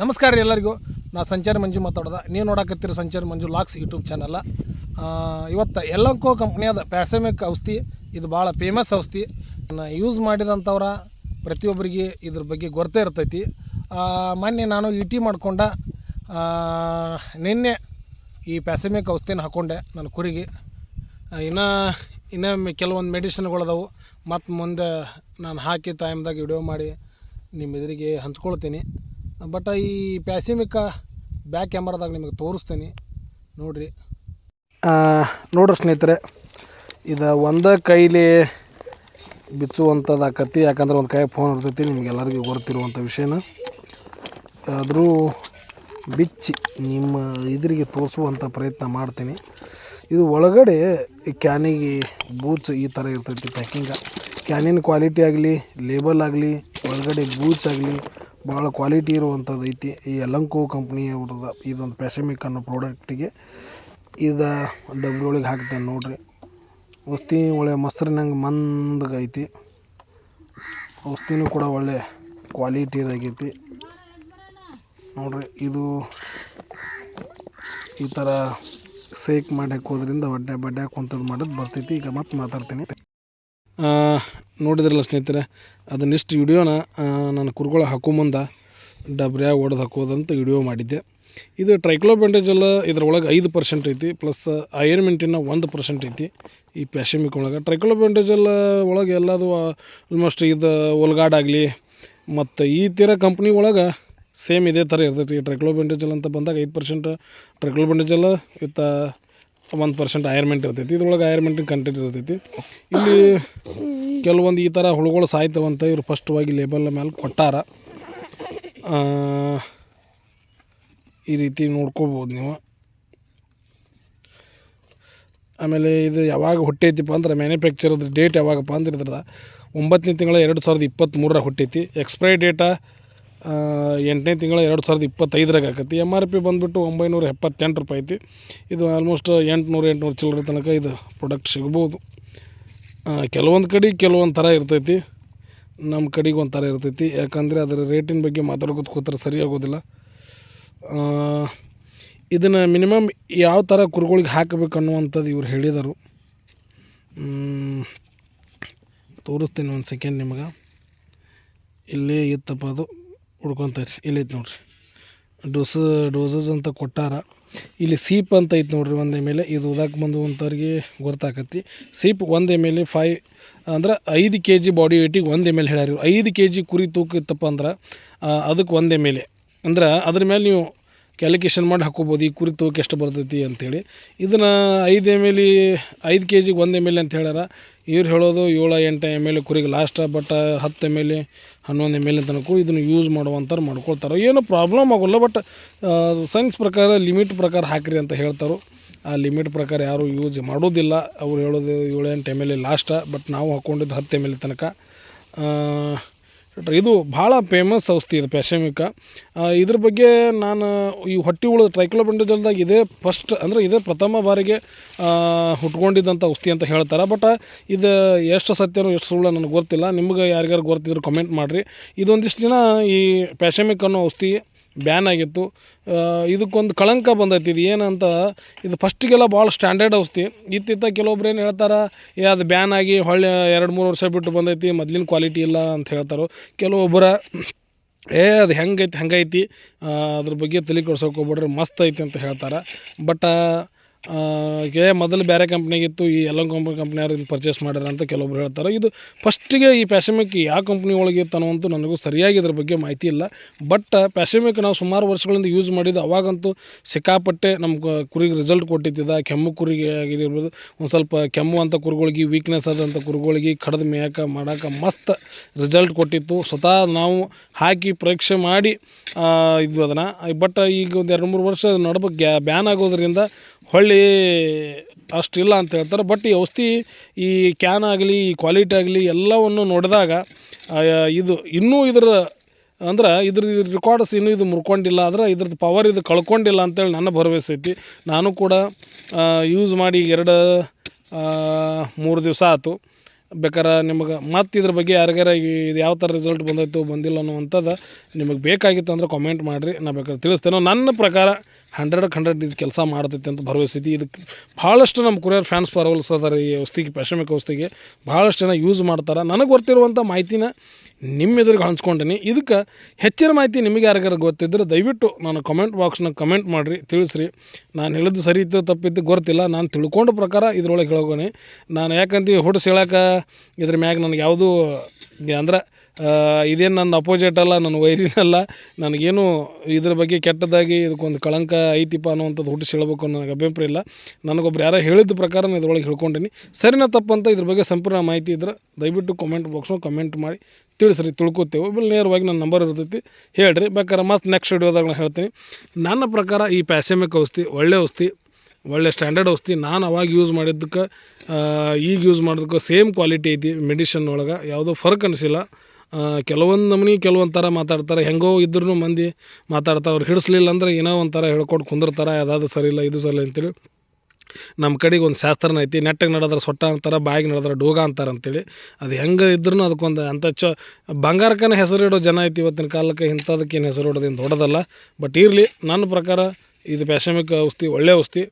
ನಮಸ್ಕಾರ ರೀ ಎಲ್ಲರಿಗೂ. ನಾ ಸಂಚಾರಿ ಮಂಜು ಮಾತಾಡೋದ. ನೀವು ನೋಡಕತ್ತೀರಿ ಸಂಚಾರಿ ಮಂಜು ಲಾಕ್ಸ್ ಯೂಟ್ಯೂಬ್ ಚಾನಲ್ಲ ಇವತ್ತು ಎಲ್ಲಂಕೋ ಕಂಪ್ನಿಯಾದ ಪ್ಯಾಸಮಿಕ್ ಔಷಧಿ. ಇದು ಭಾಳ ಫೇಮಸ್ ಔಷಧಿ. ಯೂಸ್ ಮಾಡಿದಂಥವ್ರ ಪ್ರತಿಯೊಬ್ಬರಿಗೆ ಇದ್ರ ಬಗ್ಗೆ ಗೊತ್ತೇ ಇರ್ತೈತಿ. ಮೊನ್ನೆ ನಾನು ಇ ಟಿ ಮಾಡ್ಕೊಂಡ ನಿನ್ನೆ ಈ ಪ್ಯಾಸಮಿಕ್ ಔಷಧಿನ ಹಾಕ್ಕೊಂಡೆ ನನ್ನ ಕುರಿಗೆ. ಇನ್ನು, ಇನ್ನೂ ಮೆ- ಕೆಲವೊಂದು ಮೆಡಿಸಿನ್ಗಳದಾವು ಮತ್ತು ಮುಂದೆ ನಾನು ಹಾಕಿ ಟೈಮ್ದಾಗ ವಿಡಿಯೋ ಮಾಡಿ ನಿಮ್ಮ ಎದುರಿಗೆ ಹಂಚ್ಕೊಳ್ತೀನಿ. ಬಟ್ ಈ ಪ್ಯಾಸಿಮಿಕ ಬ್ಯಾಕ್ ಕ್ಯಾಮ್ರಾದಾಗ ನಿಮಗೆ ತೋರಿಸ್ತೀನಿ. ನೋಡಿರಿ. ನೋಡ್ರಿ ಸ್ನೇಹಿತರೆ, ಇದು ಒಂದೇ ಕೈಲಿ ಬಿಚ್ಚುವಂಥದ್ದು ಆಕತಿ ಯಾಕಂದ್ರೆ ಒಂದು ಕೈ ಫೋನ್ ಇರ್ತೈತಿ, ನಿಮಗೆಲ್ಲರಿಗೂ ಗೊತ್ತಿರುವಂಥ ವಿಷಯನ. ಆದರೂ ಬಿಚ್ಚಿ ನಿಮ್ಮ ಇದ್ರಿಗೆ ತೋರಿಸುವಂಥ ಪ್ರಯತ್ನ ಮಾಡ್ತೀನಿ. ಇದು ಒಳಗಡೆ ಕ್ಯಾನಿಗೆ ಬೂಚ್ ಈ ಥರ ಇರ್ತೈತಿ ಪ್ಯಾಕಿಂಗ. ಕ್ಯಾನಿನ ಕ್ವಾಲಿಟಿ ಆಗಲಿ, ಲೇಬಲ್ ಆಗಲಿ, ಒಳಗಡೆ ಬೂಚ್ ಆಗಲಿ ಭಾಳ ಕ್ವಾಲಿಟಿ ಇರುವಂಥದ್ದು ಐತಿ. ಈ ಅಲಂಕೋ ಕಂಪ್ನಿ ಅವ್ರದ್ದು ಇದೊಂದು ಪ್ಯಾಸಮಿಕ್ ಅನ್ನೋ ಪ್ರಾಡಕ್ಟಿಗೆ ಇದು ಡಬ್ಬಿ ಒಳಗೆ ಹಾಕ್ತೇನೆ ನೋಡಿರಿ. ಔಷಧಿ ಒಳ್ಳೆ ಮೊಸರಿನಂಗೆ ಮಂದಗೈತಿ ಔಷಧಿನೂ ಕೂಡ ಒಳ್ಳೆ ಕ್ವಾಲಿಟಿದಾಗೈತಿ ನೋಡಿರಿ, ಇದು ಈ ಥರ ಸೇಕ್ ಮಾಡಿ ಹಾಕೋದ್ರಿಂದ ಬಡ್ಡೆ ಬಡ್ಡೆ ಕುಂತದ್ದು ಮಾಡೋದು ಬರ್ತೈತಿ. ಈಗ ಮತ್ತೆ ಮಾತಾಡ್ತೀನಿ. ನೋಡಿದ್ರಲ್ಲ ಸ್ನೇಹಿತರೆ ಅದನ್ನಿಷ್ಟು ವಿಡಿಯೋನ ನಾನು ಕುರುಗೋಳ ಹಾಕೋ ಮುಂದೆ ಡಬ್ರ್ಯಾಗ ಹೊಡೆದು ಹಾಕೋದಂತ ವಿಡಿಯೋ ಮಾಡಿದ್ದೆ. ಇದು ಟ್ರೈಕ್ಲೋಬೆಂಡೇಜಲ್ಲ ಇದ್ರೊಳಗೆ ಐದು ಪರ್ಸೆಂಟ್ ಐತಿ ಪ್ಲಸ್ ಐರ್ಮೆಂಟಿನ ಒಂದು ಪರ್ಸೆಂಟ್ ಐತಿ ಈ ಪ್ಯಾಶಮಿಕ್ ಒಳಗೆ. ಟ್ರೈಕ್ಲೋಬೆಂಡೇಜಲ್ಲ ಒಳಗೆ ಎಲ್ಲದು ಆಲ್ಮೋಸ್ಟ್ ಇದು ಒಲ್ಗಾಡಾಗಲಿ ಮತ್ತು ಈ ಥರ ಕಂಪ್ನಿ ಒಳಗೆ ಸೇಮ್ ಇದೇ ಥರ ಇರ್ತೈತಿ. ಟ್ರೈಕ್ಲೋಬೆಂಡೇಜಲ್ ಅಂತ ಬಂದಾಗ ಐದು ಪರ್ಸೆಂಟ್ ಟ್ರೈಕ್ಲೋಬೆಂಡೇಜಲ್ ವಿತ್ ಒಂದು ಪರ್ಸೆಂಟ್ ಐರ್ಮೆಂಟ್ ಇರ್ತೈತಿ. ಇದ್ರೊಳಗೆ ಐರ್ಮೆಂಟಿನ ಕಂಟೆಂಟ್ ಇರ್ತೈತಿ. ಇಲ್ಲಿ ಕೆಲವೊಂದು ಈ ಥರ ಹುಳುಗಳು ಸಾಯ್ತವಂತ ಇವ್ರು ಫಸ್ಟ್ವಾಗಿ ಲೇಬಲ್ ಮೇಲೆ ಕೊಟ್ಟಾರ. ಈ ರೀತಿ ನೋಡ್ಕೋಬೋದು ನೀವು. ಆಮೇಲೆ ಇದು ಯಾವಾಗ ಹುಟ್ಟೈತಿಪ್ಪ ಅಂದ್ರೆ ಮ್ಯಾನುಫ್ಯಾಕ್ಚರ್ದು ಡೇಟ್ ಯಾವಾಗಪ್ಪ ಅಂದ್ರೆ ಇದ್ರದ ಒಂಬತ್ತನೇ ತಿಂಗಳ ಎರಡು ಸಾವಿರದ ಇಪ್ಪತ್ತ್ಮೂರರ ಹುಟ್ಟೈತಿ ಎಕ್ಸ್ಪೈರಿ ಡೇಟ ಎಂಟನೇ ತಿಂಗಳ ಎರಡು ಸಾವಿರದ ಇಪ್ಪತ್ತೈದರಾಗ ಆಕತಿ. ಎಂ ಆರ್ ಪಿ ಬಂದುಬಿಟ್ಟು ಒಂಬೈನೂರ ಎಪ್ಪತ್ತೆಂಟು ರೂಪಾಯಿ ಐತಿ. ಇದು ಆಲ್ಮೋಸ್ಟ್ ಎಂಟುನೂರು ಎಂಟುನೂರು ಚಿಲ್ಲರೆ ತನಕ ಇದು ಪ್ರಾಡಕ್ಟ್ ಸಿಗ್ಬೋದು. ಕೆಲವೊಂದು ಕಡೆ ಕೆಲವೊಂದು ಥರ ಇರ್ತೈತಿ. ನಮ್ಮ ಕಡೆಗೆ ಒಂಥರ ಥರ ಇರ್ತೈತಿ. ಯಾಕಂದರೆ ಅದರ ರೇಟಿನ ಬಗ್ಗೆ ಮಾತಾಡ್ಕೊತ ಕೂತ್ರೆ ಸರಿ ಆಗೋದಿಲ್ಲ. ಇದನ್ನು ಮಿನಿಮಮ್ ಯಾವ ಥರ ಕುರುಗಳಿಗೆ ಹಾಕಬೇಕು ಅನ್ನುವಂಥದ್ದು ಇವ್ರು ಹೇಳಿದರು. ತೋರಿಸ್ತೀನಿ ಒಂದು ಸೆಕೆಂಡ್ ನಿಮಗೆ. ಇಲ್ಲೇ ಇತ್ತಪ್ಪ ಅದು. ಹುಡ್ಕೊಂತಾರೆ. ಇಲ್ಲೈತೆ ನೋಡ್ರಿ. ಡೋಸ ಡೋಸಸ್ ಅಂತ ಕೊಟ್ಟಾರ. ಇಲ್ಲಿ ಸೀಪ್ ಅಂತ ಐತೆ ನೋಡ್ರಿ ಒಂದು ಎಂ ಇದು ಉದಾಕ್ ಬಂದುವಂಥವ್ರಿಗೆ ಗೊತ್ತಾಕತಿ ಸೀಪ್ ಒಂದು ಎಂ ಎಲ್ ಫೈ ಅಂದ್ರೆ ಐದು ಕೆ ಜಿ ಬಾಡಿ ವೇಟಿಗೆ ಒಂದು ಎಂ ಎಲ್ ಹೇಳ್ಯಾರ. ಐದು ಕೆ ಜಿ ಕುರಿ ತೂಕ ಇತ್ತಪ್ಪ ಅಂದ್ರೆ ಅದಕ್ಕೆ ಒಂದು ಎಂ ಅಂದ್ರೆ ಅದ್ರ ಮೇಲೆ ನೀವು ಕ್ಯಾಲ್ಕುಲೇಷನ್ ಮಾಡಿ ಹಾಕೋಬೋದು ಈ ಕುರಿ ತೂಕ ಎಷ್ಟು ಬರ್ತೈತಿ ಅಂಥೇಳಿ ಇದನ್ನು ಐದು ಎಂ ಎಲ್ ಐದು ಕೆ ಜಿಗೆ ಒಂದು ಎಂ ಎಲ್ ಅಂತ ಹೇಳ್ಯಾರ. ಇವ್ರು ಹೇಳೋದು ಏಳು ಎಂಟು ಎಂ ಎಲ್ ಕುರಿಗೆ ಲಾಸ್ಟ್ ಬಟ್ ಹತ್ತು ಎಂ ಎಲ್ ಹನ್ನೊಂದು ಎಂ ಎಲ್ ತನಕ ಇದನ್ನು ಯೂಸ್ ಮಾಡುವಂಥವ್ರು ಮಾಡ್ಕೊಳ್ತಾರೆ, ಏನು ಪ್ರಾಬ್ಲಮ್ ಆಗೋಲ್ಲ ಬಟ್ ಸೈನ್ಸ್ ಪ್ರಕಾರ ಲಿಮಿಟ್ ಪ್ರಕಾರ ಹಾಕಿರಿ ಅಂತ ಹೇಳ್ತಾರೆ ಆ ಲಿಮಿಟ್ ಪ್ರಕಾರ ಯಾರೂ ಯೂಸ್ ಮಾಡೋದಿಲ್ಲ. ಅವ್ರು ಹೇಳೋದು ಏಳು ಎಂಟು ಎಂ ಎಲ್ ಲಾಸ್ಟ ಬಟ್ ನಾವು ಹಾಕ್ಕೊಂಡಿದ್ದು ಹತ್ತು ಎಂ ಎಲ್ ತನಕ. ಇದು ಭಾಳ ಫೇಮಸ್ ಔಷಧಿ ಇದು ಪ್ಯಾಶಮಿಕ ಇದ್ರ ಬಗ್ಗೆ ನಾನು ಈ ಹೊಟ್ಟೆ ಹುಳು ಟ್ರೈಕ್ಲೋಬೆಂಡಜಲ್ದಾಗ ಇದೇ ಫಸ್ಟ್ ಅಂದರೆ ಇದೇ ಪ್ರಥಮ ಬಾರಿಗೆ ಹುಟ್ಕೊಂಡಿದ್ದಂಥ ಔಷಧಿ ಅಂತ ಹೇಳ್ತಾರೆ. ಬಟ್ ಇದು ಎಷ್ಟು ಸತ್ಯನೋ ಎಷ್ಟು ಸುಳ್ಳು ನನಗೆ ಗೊತ್ತಿಲ್ಲ. ನಿಮ್ಗೆ ಯಾರಿಗಾರು ಗೊತ್ತಿದ್ರು ಕಮೆಂಟ್ ಮಾಡಿರಿ. ಇದೊಂದಿಷ್ಟು ದಿನ ಈ ಪ್ಯಾಶಮಿಕ್ ಅನ್ನೋ ಔಷಧಿ ಬ್ಯಾನ್ ಆಗಿತ್ತು. ಇದಕ್ಕೊಂದು ಕಳಂಕ ಬಂದೈತಿ. ಇದು ಏನಂತ, ಇದು ಫಸ್ಟಿಗೆಲ್ಲ ಭಾಳ ಸ್ಟ್ಯಾಂಡರ್ಡ್ ಔಷಧಿ. ಇತ್ತಿತ್ತ ಕೆಲವೊಬ್ರು ಏನು ಹೇಳ್ತಾರೆ, ಏ, ಅದು ಬ್ಯಾನ್ ಆಗಿ ಹೊಳ್ಳೆ ಎರಡು ಮೂರು ವರ್ಷ ಬಿಟ್ಟು ಬಂದೈತಿ, ಮೊದ್ಲಿನ ಕ್ವಾಲಿಟಿ ಇಲ್ಲ ಅಂತ ಹೇಳ್ತಾರೆ. ಕೆಲವೊಬ್ಬರ ಏ, ಅದು ಹೆಂಗೈತಿ, ಹಂಗೈತಿ ಅದ್ರ ಬಗ್ಗೆ ತಲೆ ಕೆಡ್ಸೋಕೆ ಹೋಗ್ಬೇಡ್ರಿ, ಮಸ್ತ್ ಐತಿ ಅಂತ ಹೇಳ್ತಾರೆ. ಬಟ್ ಏ ಮೊದಲು ಬೇರೆ ಕಂಪ್ನಿಗಿತ್ತು, ಈ ಎಲ್ಲ ಕಂಪ್ನಿ ಕಂಪ್ನಿಯವ್ರು ಇದನ್ನು ಪರ್ಚೇಸ್ ಮಾಡ್ಯಾರ ಅಂತ ಕೆಲವೊಬ್ರು ಹೇಳ್ತಾರೆ. ಇದು ಫಸ್ಟಿಗೆ ಈ ಪ್ಯಾಸಮಿಕ್ ಯಾವ ಕಂಪ್ನಿ ಒಳಗೆ ಇತ್ತು ಅನ್ನೋವಂತೂ ನನಗೂ ಸರಿಯಾಗಿ ಇದ್ರ ಬಗ್ಗೆ ಮಾಹಿತಿ ಇಲ್ಲ. ಬಟ್ ಪ್ಯಾಸಮಿಕ್ ನಾವು ಸುಮಾರು ವರ್ಷಗಳಿಂದ ಯೂಸ್ ಮಾಡಿದ್ದು ಅವಾಗಂತೂ ಸಿಕ್ಕಾಪಟ್ಟೆ ನಮ್ಮ ಕುರಿಗೆ ರಿಸಲ್ಟ್ ಕೊಟ್ಟಿದ್ದ ಕೆಮ್ಮು ಕುರಿಗೆ ಆಗಿರ್ಬೋದು, ಒಂದು ಸ್ವಲ್ಪ ಕೆಮ್ಮು ಅಂತ ಕುರುಗಳಿಗೆ ವೀಕ್ನೆಸ್ ಆದಂಥ ಕುರುಗಳಿಗೆ ಕಡ್ದು ಮೇಯಕ ಮಾಡಕ್ಕೆ ಮಸ್ತ್ ರಿಸಲ್ಟ್ ಕೊಟ್ಟಿತ್ತು. ಸ್ವತಃ ನಾವು ಹಾಕಿ ಪರೀಕ್ಷೆ ಮಾಡಿ ಇದು ಅದನ್ನು. ಬಟ್ ಈಗ ಒಂದು ಎರಡು ಮೂರು ವರ್ಷ ನಡ್ಬೇಕು ಬ್ಯಾನ್ ಆಗೋದ್ರಿಂದ ಹೊಳ್ಳಿ ಅಷ್ಟಿಲ್ಲ ಅಂತ ಹೇಳ್ತಾರೆ. ಬಟ್ ಈ ಔಷಧಿ, ಈ ಕ್ಯಾನ್ ಆಗಲಿ, ಈ ಕ್ವಾಲಿಟಿ ಆಗಲಿ ಎಲ್ಲವನ್ನು ನೋಡಿದಾಗ ಇದು ಇನ್ನೂ ಇದರ, ಅಂದ್ರೆ ಇದ್ರ ರೆಕಾರ್ಡ್ಸ್ ಇನ್ನೂ ಇದು ಮುರ್ಕೊಂಡಿಲ್ಲ. ಆದ್ರೆ ಇದ್ರದ್ದು ಪವರ್ ಇದು ಕಳ್ಕೊಂಡಿಲ್ಲ ಅಂತೇಳಿ ನನ್ನ ಭರವಸೆ ಐತಿ. ನಾನು ಕೂಡ ಯೂಸ್ ಮಾಡಿ ಎರಡು ಮೂರು ದಿವಸ ಆಯ್ತು ಬೇಕಾರೆ ನಿಮಗೆ ಮತ್ತು ಇದ್ರ ಬಗ್ಗೆ ಯಾರಿಗಾರ ಇದು ಯಾವ ಥರ ರಿಸಲ್ಟ್ ಬಂದೈತು ಬಂದಿಲ್ಲ ಅನ್ನುವಂಥದ್ದು ನಿಮಗೆ ಬೇಕಾಗಿತ್ತು ಅಂದ್ರೆ ಕಾಮೆಂಟ್ ಮಾಡಿರಿ. ನಾ ಬೇಕಾದ್ರೆ ತಿಳಿಸ್ತೇನೆ. ನನ್ನ ಪ್ರಕಾರ ಹಂಡ್ರೆಡ್ ಹಂಡ್ರೆಡ್ ಇದು ಕೆಲಸ ಮಾಡ್ತೈತೆ ಅಂತ ಭರವಸೆ ಐತಿ ಇದಕ್ಕೆ ಭಾಳಷ್ಟು ನಮ್ಮ ಕುರಿಯರ್ ಫ್ಯಾನ್ಸ್ ಫಾರ್ವಲ್ಸ್ ಅದಾರೆ ಈ ಔಷಧಿಗೆ ಪ್ಯಾಶಮಿಕ ವಸ್ತಿಗೆ. ಭಾಳಷ್ಟು ಜನ ಯೂಸ್ ಮಾಡ್ತಾರೆ. ನನಗೆ ಗೊತ್ತಿರುವಂಥ ಮಾಹಿತಿನ ನಿಮ್ಮ ಎದುರಿಗೆ ಹಂಚ್ಕೊಂಡೀನಿ ಇದಕ್ಕೆ ಹೆಚ್ಚಿನ ಮಾಹಿತಿ ನಿಮಗೆ ಯಾರಿಗಾರ ಗೊತ್ತಿದ್ದರೆ ದಯವಿಟ್ಟು ನಾನು ಕಮೆಂಟ್ ಬಾಕ್ಸ್ನಾಗ ಕಮೆಂಟ್ ಮಾಡಿರಿ, ತಿಳಿಸ್ರಿ. ನಾನು ಹೇಳಿದ್ದು ಸರಿ ಇತ್ತು, ತಪ್ಪಿತ್ತು ಗೊತ್ತಿಲ್ಲ. ನಾನು ತಿಳ್ಕೊಂಡ ಪ್ರಕಾರ ಇದ್ರೊಳಗೆ ಹೇಳೋಗೋಣ ನಾನು ಯಾಕಂತ ಹುಡ್ಸ್ ಹೇಳೋಕೆ ಇದ್ರ ಮ್ಯಾಗ ನನಗೆ ಯಾವುದೂ ಅಂದ್ರೆ ಇದೇನು ನನ್ನ ಅಪೋಸಿಟ್ ಅಲ್ಲ, ನನ್ನ ವೈರಿನಲ್ಲ ನನಗೇನು ಇದ್ರ ಬಗ್ಗೆ ಕೆಟ್ಟದಾಗಿ ಇದಕ್ಕೊಂದು ಕಳಂಕ ಐತಿಪ್ಪ ಅನ್ನೋವಂಥದ್ದು ಹುಟ್ಟಿಸಿ ಹೇಳಬೇಕು ಅನ್ನೋ ನನಗೆ ಅಭಿಪ್ರಾಯ ಇಲ್ಲ. ನನಗೊಬ್ರು ಯಾರೋ ಹೇಳಿದ ಪ್ರಕಾರ ನಾನು ಇದ್ರೊಳಗೆ ಹೇಳ್ಕೊಂಡಿನಿ. ಸರಿನಾ ತಪ್ಪಂತ ಇದ್ರ ಬಗ್ಗೆ ಸಂಪೂರ್ಣ ಮಾಹಿತಿ ಇದ್ರೆ ದಯವಿಟ್ಟು ಕಮೆಂಟ್ ಬಾಕ್ಸ್ನ ಕಮೆಂಟ್ ಮಾಡಿ. ತಿಳಿಸ್ರಿ, ತಿಳ್ಕೊತೇವೆ. ಆಮೇಲೆ ನೇರವಾಗಿ ನನ್ನ ನಂಬರ್ ಇರ್ತೈತಿ, ಹೇಳ್ರಿ. ಬೇಕಾದ್ರೆ ಮತ್ತೆ ನೆಕ್ಸ್ಟ್ ವಿಡಿಯೋದಾಗ ನಾನು ಹೇಳ್ತೀನಿ. ನನ್ನ ಪ್ರಕಾರ ಈ ಪ್ಯಾಸೆಮಿಕ್ ಔಷಧಿ ಒಳ್ಳೆ ಔಷಧಿ, ಒಳ್ಳೆ ಸ್ಟ್ಯಾಂಡರ್ಡ್ ಔಷಧಿ. ನಾನು ಅವಾಗ ಯೂಸ್ ಮಾಡಿದ್ದಕ್ಕೆ ಈಗ ಯೂಸ್ ಮಾಡೋದಕ್ಕೆ ಸೇಮ್ ಕ್ವಾಲಿಟಿ ಐತಿ ಮೆಡಿಷನ್ ಒಳಗೆ. ಯಾವುದೋ ಫರ್ಕ್ ಅನಿಸಿಲ್ಲ. ಕೆಲವೊಂದು ನಮೂನಿ ಕೆಲವೊಂದು ಥರ ಮಾತಾಡ್ತಾರೆ. ಹೆಂಗೋ ಇದ್ರೂ ಮಂದಿ ಮಾತಾಡ್ತಾರೆ ಅವ್ರು ಹಿಡಿಸ್ಲಿಲ್ಲ ಅಂದ್ರೆ ಏನೋ ಒಂಥರ ಹೇಳ್ಕೊಟ್ಟು ಕುಂದಿರ್ತಾರೆ. ಅದಾದ್ರು ಸರಿ ಇಲ್ಲ, ಇದು ಸರಿ ಅಂತೇಳಿ. ನಮ್ಮ ಕಡೆಗೆ ಒಂದು ಶಾಸ್ತ್ರನ ಐತಿ, ನೆಟ್ಟಗೆ ನಡೆದ್ರೆ ಸೊಟ್ಟ ಅಂತಾರೆ, ಬಾಯಿಗೆ ನಡೆದ್ರೆ ಡೋಗ ಅಂತಾರೆ ಅಂತೇಳಿ. ಅದು ಹೆಂಗೆ ಇದ್ರೂ ಅದಕ್ಕೊಂದು ಅಂಥ ಚ, ಬಂಗಾರಕ್ಕನ ಹೆಸರಿಡೋ ಜನ ಐತಿ ಇವತ್ತಿನ ಕಾಲಕ್ಕೆ, ಇಂಥದಕ್ಕೇನು ಹೆಸರು ಇಡೋದೇನು ದೊಡ್ಡದಲ್ಲ. ಬಟ್ ಇರಲಿ, ನನ್ನ ಪ್ರಕಾರ ಇದು ಪ್ಯಾಶಮಿಕ್ ಔಷಧಿ, ಒಳ್ಳೆ ಔಷಧಿ.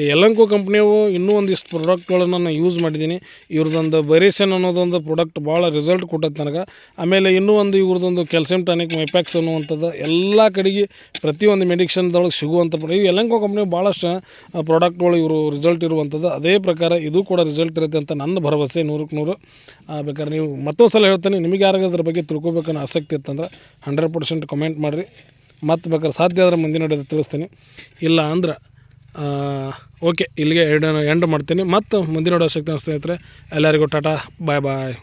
ಈ ಎಲ್ಲಂಕೋ ಕಂಪ್ನಿಯವು ಇನ್ನೂ ಒಂದಿಷ್ಟು ಪ್ರಾಡಕ್ಟ್ಗಳನ್ನು ನಾನು ಯೂಸ್ ಮಾಡಿದ್ದೀನಿ. ಇವ್ರದ್ದೊಂದು ಬರೀಸನ್ ಅನ್ನೋದೊಂದು ಪ್ರಾಡಕ್ಟ್ ಭಾಳ ರಿಸಲ್ಟ್ ಕೊಟ್ಟೈತೆ ನನಗೆ. ಆಮೇಲೆ ಇನ್ನೂ ಒಂದು ಇವ್ರದ್ದೊಂದು ಕ್ಯಾಲ್ಸಿಯಂ ಟಾನಿಕ್ ಮೈಪ್ಯಾಕ್ಸ್ ಅನ್ನುವಂಥದ್ದು, ಎಲ್ಲ ಕಡೆಗೆ ಪ್ರತಿಯೊಂದು ಮೆಡಿಕ್ಷನ್ದೊಳಗೆ ಸಿಗುವಂಥ ಈ ಎಲ್ಲಂಕೋ ಕಂಪ್ನಿ ಭಾಳಷ್ಟು ಪ್ರಾಡಕ್ಟ್ಗಳು ಇವರು ರಿಸಲ್ಟ್ ಇರುವಂಥದ್ದು. ಅದೇ ಪ್ರಕಾರ ಇದು ಕೂಡ ರಿಸಲ್ಟ್ ಇರುತ್ತೆ ಅಂತ ನನ್ನ ಭರವಸೆ ನೂರಕ್ಕೆ ನೂರು. ಬೇಕಾದ್ರೆ ನೀವು ಮತ್ತೊಂದು ಸಲ ಹೇಳ್ತೇನೆ, ನಿಮಗೆ ಯಾರಿಗಾದ್ರ ಬಗ್ಗೆ ತಿಳ್ಕೊಬೇಕನ್ನೋ ಆಸಕ್ತಿ ಇತ್ತಂದ್ರೆ ಹಂಡ್ರೆಡ್ ಪರ್ಸೆಂಟ್ ಕಮೆಂಟ್ ಮಾಡಿರಿ. ಮತ್ತು ಬೇಕಾದ್ರೆ ಸಾಧ್ಯ ಆದರೆ ಮುಂದಿನ ವಿಡಿಯೋದ ತಿಳಿಸ್ತೀನಿ. ಇಲ್ಲ ಅಂದ್ರೆ ಓಕೆ ಇಲ್ಲಿಗೆ ಎರಡು ಎಂಡ್ ಮಾಡ್ತೀನಿ. ಮತ್ತು ಮುಂದಿನ ವಿಡಿಯೋ ಸಿಗ್ತಾನೆ ಸ್ನೇಹಿತರೆ. ಎಲ್ಲರಿಗೂ ಟಾಟಾ ಬಾಯ್ ಬಾಯ್